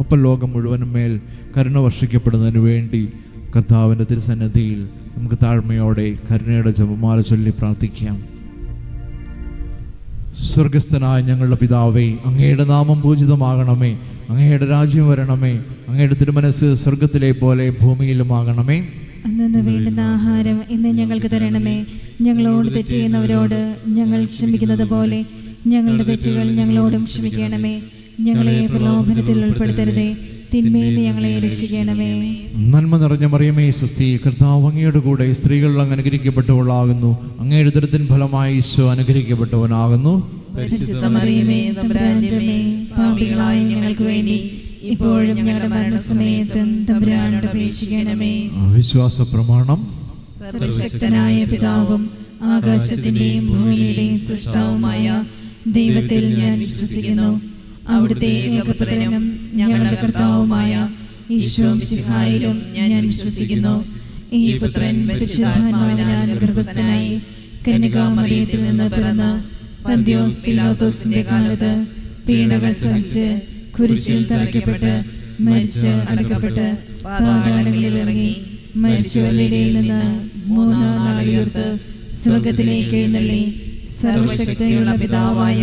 ഒപ്പം ലോകം മുഴുവനും മേൽ കരുണ വർഷിക്കപ്പെടുന്നതിന് വേണ്ടി കർത്താവിന്റെ തിരുസന്നിധിയിൽ നമുക്ക് താഴ്മയോടെ കരുണയുടെ ജപമാല ചൊല്ലി പ്രാർത്ഥിക്കാം. സ്വർഗസ്ഥനായ ഞങ്ങളുടെ പിതാവേ അങ്ങയുടെ നാമം പൂജിതമാകണമേ. അങ്ങയുടെ രാജ്യം വരണമേ. അങ്ങയുടെ തിരുമനസ് സ്വർഗത്തിലെ പോലെ ഭൂമിയിലുമാകണമേ. അന്നു വേണ്ടുന്ന ആഹാരം ഇന്ന് ഞങ്ങൾക്ക് തരണമേ. ഞങ്ങളോട് തെറ്റ് ചെയ്യുന്നവരോട് ഞങ്ങൾ ക്ഷമിക്കുന്നത് പോലെ ഞങ്ങളുടെ തെറ്റുകൾ ഞങ്ങളോടും ക്ഷമിക്കണമേ. ഞങ്ങളെ പ്രലോഭനത്തിൽ ഉൾപ്പെടുത്തരുതേ. ഞങ്ങളെ രക്ഷിക്കണമേ. നന്മ നിറഞ്ഞ മറിയമേ സുസ്ഥി കർത്താവ് അങ്ങയുടെ കൂടെ സ്ത്രീകൾ അങ്ങ് അനുഗ്രഹിക്കപ്പെട്ടവളാകുന്നു. അങ്ങയുടെ ദുരിതത്തിൻ ഫലമായി ഈശോ അനുഗ്രഹിക്കപ്പെട്ടവനാകുന്നു. പാപികളായ ഞങ്ങൾക്ക് വേണ്ടി ഇപ്പോഴും ഞങ്ങളുടെ മരണസമയത്തും തമ്പുരാനോട് അപേക്ഷിക്കണമേ. വിശ്വാസ പ്രമാണം സർവശക്തനായ പിതാവും ആകാശത്തിന്റെയും ഭൂമിയുടെയും സൃഷ്ടാവുമായ ദൈവത്തിൽ ഞാൻ വിശ്വസിക്കുന്നു. അവിടുത്തെ ഏകപുത്രനും ഞങ്ങളുടെ കർത്താവുമായ ഈശോ സിഹായിലും ഞാൻ വിശ്വസിക്കുന്നു. ഈ പുത്രൻ പരിശുദ്ധാത്മാവിനാൽ ഗർഭസ്ഥനായി കന്യകാമറിയത്തിൽ നിന്ന് പിറന്ന പന്ത്യോസ് പിലാത്തോസിന്റെ കാലത്ത് പീഡകൾ സഹിച്ച് കുരിശിൽ തറയ്ക്കപ്പെട്ട് മരിച്ച് അടക്കപ്പെട്ട് പാതാളങ്ങളിൽ ഇറങ്ങി മരിച്ചവരുടെ നിന്ന് മൂന്നാം നാൾ ഉയർത്ത് സ്വർഗത്തിലേക്ക് എഴുന്നള്ളി സർവശക്തിയുള്ള പിതാവായ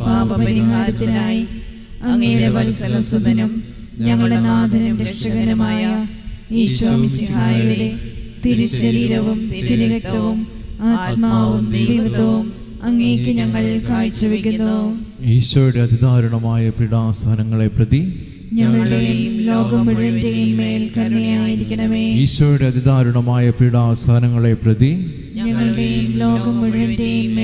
പാപപരിഹാരത്തിനായി അങ്ങയുടെ വത്സലസുതനും ഞങ്ങളുടെ നാഥനും രക്ഷകനുമായ ഈശോ മിശിഹായുടെ തിരുശരീരവും തിരുരക്തവും ആത്മാവും ദൈവത്വവും അങ്ങേക്ക് ഞങ്ങൾ കാഴ്ചവെക്കുന്നു. ഈശോയുടെ അതിദാരുണമായ പീഡാസനങ്ങളെ പ്രതി ഞങ്ങളുടെയും ലോകം മുഴുവന്റെയും മേൽ കരുണയായിരിക്കണമേ. ഈശോയുടെ അതിദാരുണമായ പീഡാസനങ്ങളെ പ്രതി ഞങ്ങളുടെയും ലോകം മുഴുവന്റെയും മേൽ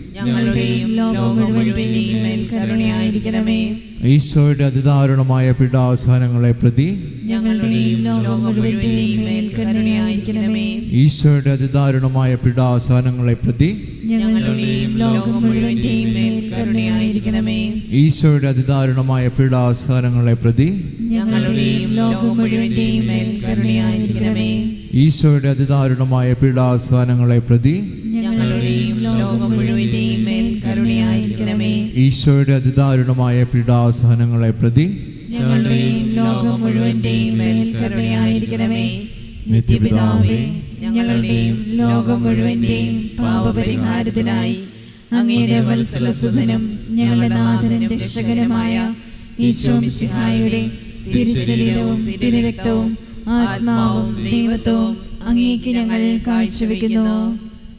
ഞങ്ങളുടെയും ലോകം മുഴുവന്റെയും മേൽ കരുണയായിരിക്കണമേ. ഈശോയുടെ അതിദാരുണമായ പീഡാവസാനങ്ങളെ പ്രതി ഞങ്ങളുടെയും ലോകം മുഴുവന്റെയും മേൽ കരുണയായിരിക്കണമേ. ഈശോയുടെ അതിദാരുണമായ പീഡാവസാനങ്ങളെ പ്രതി ഞങ്ങളുടെയും ലോകം മുഴുവന്റെയും മേൽ കരുണയായിരിക്കണമേ. ഈശോയുടെ അതിദാരുണമായ പീഡാവസാനങ്ങളെ പ്രതി ഞങ്ങളുടെയും ലോകം മുഴുവന്റെയും മേൽ കരുണയായിരിക്കണമേ. ഈശോയുടെ അതിദാരുണമായ പീഡാവസാനങ്ങളെ പ്രതി ഞങ്ങളുടെയും ലോകം മുഴുവന്റെയും കരുണയായിരിക്കണമേ. ഈശോയുടെ അതിദാരുണമായ പീഡാസഹനങ്ങളെ പ്രതി ഞങ്ങളുടെയും ലോകം മുഴുവന്റെയും കരുണയായിരിക്കണമേ. നിത്യപിതാവേ ഞങ്ങളുടെയും ലോകം മുഴുവന്റെയും പാപപരിഹാരത്തിനായി അങ്ങയുടെ വത്സലസുതനും ഞങ്ങളുടെ നാഥനും രക്ഷകനുമായ ഈശോ മിശിഹായുടെ തിരുശരീരവും തിരുരക്തവും ആത്മാവും ദൈവത്വവും അങ്ങേക്ക് ഞങ്ങൾ കാഴ്ചവെക്കുന്നു.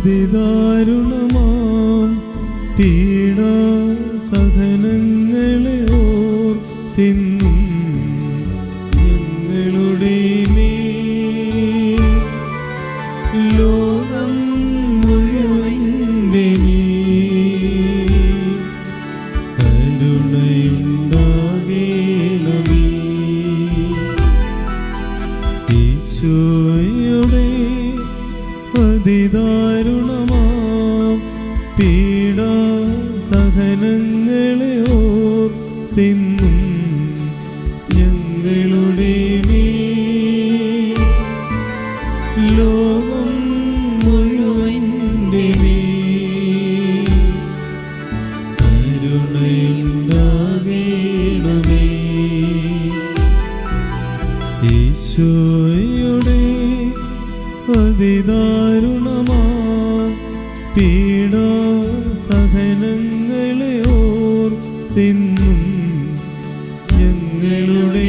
അതിദാരുണമാം. തീ ഞങ്ങളുടെ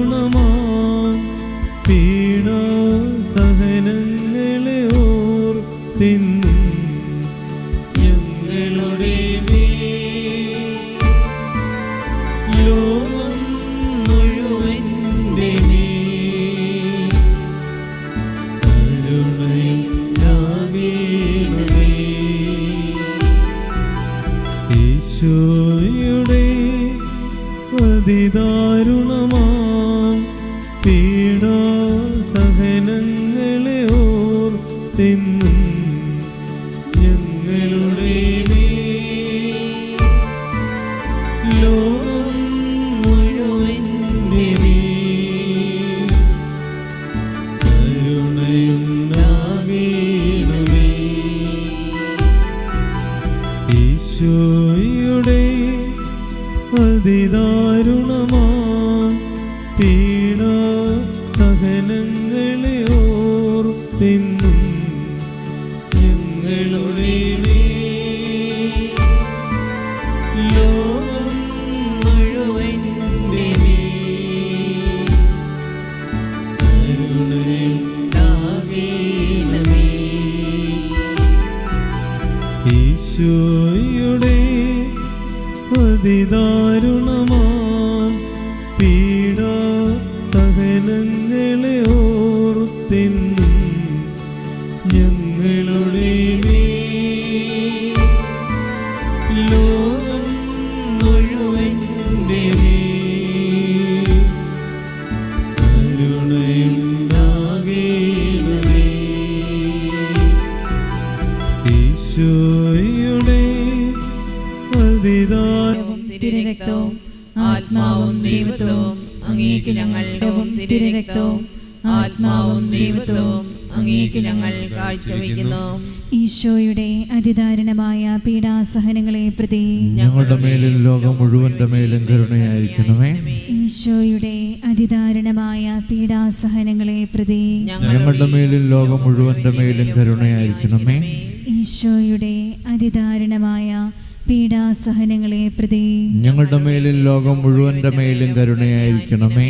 to waiting ദൈവത്വവും അങ്ങേക്ക് ഞങ്ങൾ കാഴ്ചവെക്കുന്നു ഈശോയുടെ അതിദാരുണമായ പീഡാസഹനങ്ങളെ പ്രതി ഞങ്ങളുടെ മേലും ലോകം മുഴുവന്റെ മേലും കരുണയായിരിക്കണമേ. ഈശോയുടെ അതിദാരുണമായ പീഡാസഹനങ്ങളെ പ്രതി ഞങ്ങളുടെ മേലും ലോകം മുഴുവന്റെ മേലും കരുണയായിരിക്കണമേ. ഈശോയുടെ അതിദാരുണമായ പീഡാസഹനങ്ങളെ പ്രതി ഞങ്ങളുടെ മേലും ലോകം മുഴുവന്റെ മേലും കരുണയായിരിക്കണമേ.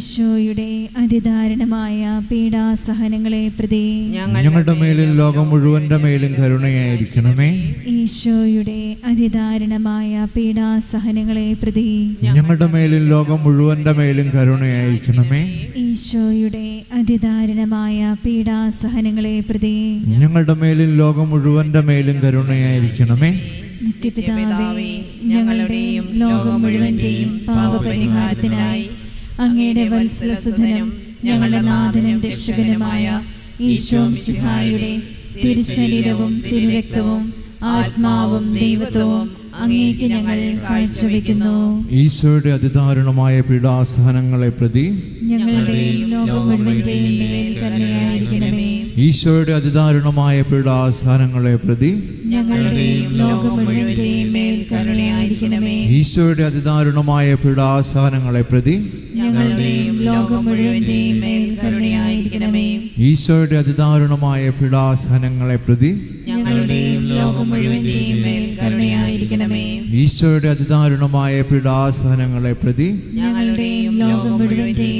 ഈശോയുടെ അതിദാരുണമായ പീഡാസഹനങ്ങളെ പ്രതി ഞങ്ങളുടെ മേലും ലോകം മുഴുവന്റെ മേലും കരുണയായിരിക്കണമേ. ഈശോയുടെ അതിദാരുണമായ പീഡാസഹനങ്ങളെ പ്രതി ഞങ്ങളുടെ മേലും ലോകം മുഴുവന്റെ മേലും കരുണയായിരിക്കണമേ. ഈശോയുടെ അതിദാരുണമായ പീഡാസഹനങ്ങളെ പ്രതി ഞങ്ങളുടെ മേലും ലോകം മുഴുവന്റെ മേലും കരുണയായിരിക്കണമേ. നിത്യപിതാവേ ഞങ്ങളുടെയും ലോകം മുഴുവന്റെയും പാപപരിഹാരത്തിനായി അങ്ങയുടെ വത്സലസുധനും ഞങ്ങളുടെ നാഥനും രക്ഷകനുമായ ഈശോം ശിഹായുടെ തിരുശരീരവും തിരുരക്തവും ആത്മാവും ദൈവത്വവും അങ്ങേക്ക് ഞങ്ങൾ കാഴ്ചവെക്കുന്നു. ഈശോയുടെ അതിദാരുണമായ പീഡാസഹനങ്ങളെ പ്രതി ഞങ്ങളുടെയും ലോകം മുഴുവന്റെയും കരുണയായിരിക്കണമേ. ഈശോയുടെ അതിദാരുണമായ പീഡാസഹനങ്ങളെ പ്രതി ഞങ്ങളുടെയും ലോകം മുഴുവന്റെയും മേൽ കരുണയായിരിക്കണമേ. ഈശോയുടെ അതിദാരുണമായ പീഡാസഹനങ്ങളെ പ്രതി ഞങ്ങളുടെയും ലോകം മുഴുവന്റെയും മേൽ കരുണയായിരിക്കണമേ. ഈശോയുടെ അതിദാരുണമായ പിടാസനങ്ങളെ പ്രതി ഞങ്ങളുടെയും ലോകം മുഴുവന്റെയും മേൽ കരുണയായിരിക്കണമേ. ഈശോയുടെ അതിദാരുണമായ പിടാസനങ്ങളെ പ്രതി ഞങ്ങളുടെയും ലോകം മുഴുവന്റെയും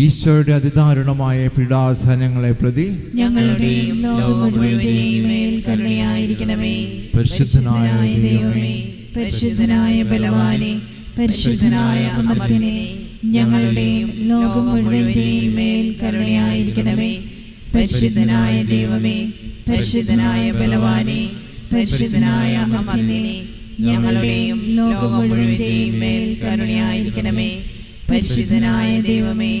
ഈശോയുടെ അതിദാരുണമായ പീഡാസഹനങ്ങളെ പ്രതി ഞങ്ങളുടെയും ലോകം മുഴുവന്റെയും മേൽ കരുണയായിരിക്കണമേ. പരിശുദ്ധനായ ദൈവമേ. പരിശുദ്ധനായ ബലവാനെ. പരിശുദ്ധനായ അമർത്തിനെ ഞങ്ങളുടെയും ലോകം മുഴുവന്റെയും മേൽ കരുണയായിരിക്കണമേ. പരിശുദ്ധനായ ദൈവമേ. പരിശുദ്ധനായ ബലവാനെ. പരിശുദ്ധനായ അമർത്തിനെ ഞങ്ങളുടെയും ലോകം മുഴുവന്റെയും മേൽ കരുണയായിരിക്കണമേ. പരിശുദ്ധനായ ദൈവമേ.